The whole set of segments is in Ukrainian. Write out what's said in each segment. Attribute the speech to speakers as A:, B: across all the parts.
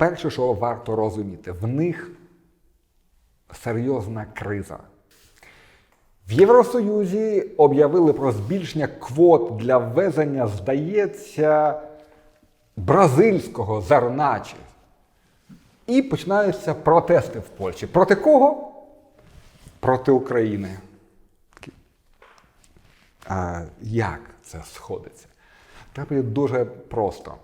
A: перше, що варто розуміти, в них серйозна криза. В Євросоюзі об'явили про збільшення квот для ввезення, здається, бразильського зерна. чи- І починаються протести в Польщі. Проти кого? Проти України. А як це сходиться? Треба дуже просто.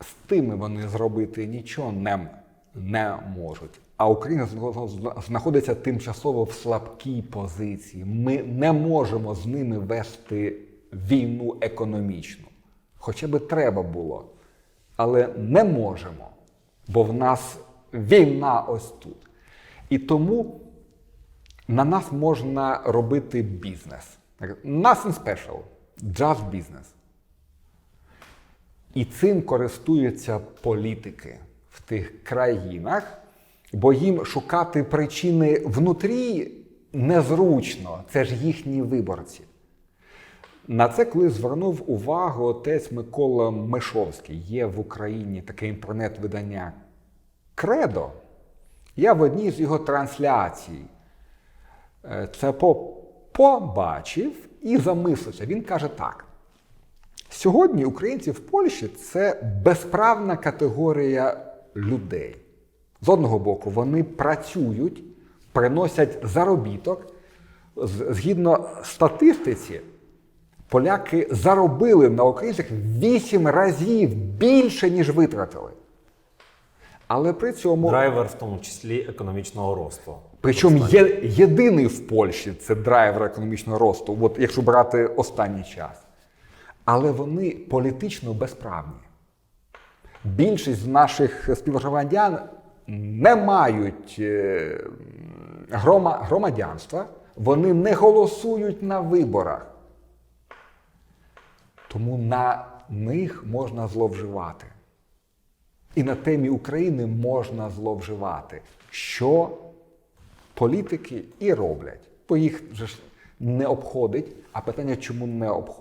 A: З тими вони зробити нічого не, не можуть. А Україна зна- зна- знаходиться тимчасово в слабкій позиції. Ми не можемо з ними вести війну економічну. Хоча би треба було. Але не можемо, бо в нас війна ось тут. І тому на нас можна робити бізнес. Nothing special, just business. І цим користуються політики в тих країнах, бо їм шукати причини внутрі незручно, це ж їхні виборці. На це колись звернув увагу отець Микола Мишовський. Є в Україні таке інтернет-видання Кредо. Я в одній з його трансляцій е, це побачив і замислився. Він каже так: сьогодні українці в Польщі це безправна категорія людей. З одного боку, вони працюють, приносять заробіток. Згідно статистиці, поляки заробили на українцях вісім разів більше, ніж витратили. Але при цьому
B: Драйвер в тому числі економічного росту.
A: Причому є єдиний в Польщі це драйвер економічного росту, от якщо брати останній час. Але вони політично безправні. Більшість наших співгромадян не мають е, громадянства, вони не голосують на виборах. Тому на них можна зловживати. І на темі України можна зловживати. Що політики і роблять. Бо їх же ж не обходить, а питання, чому не обходить.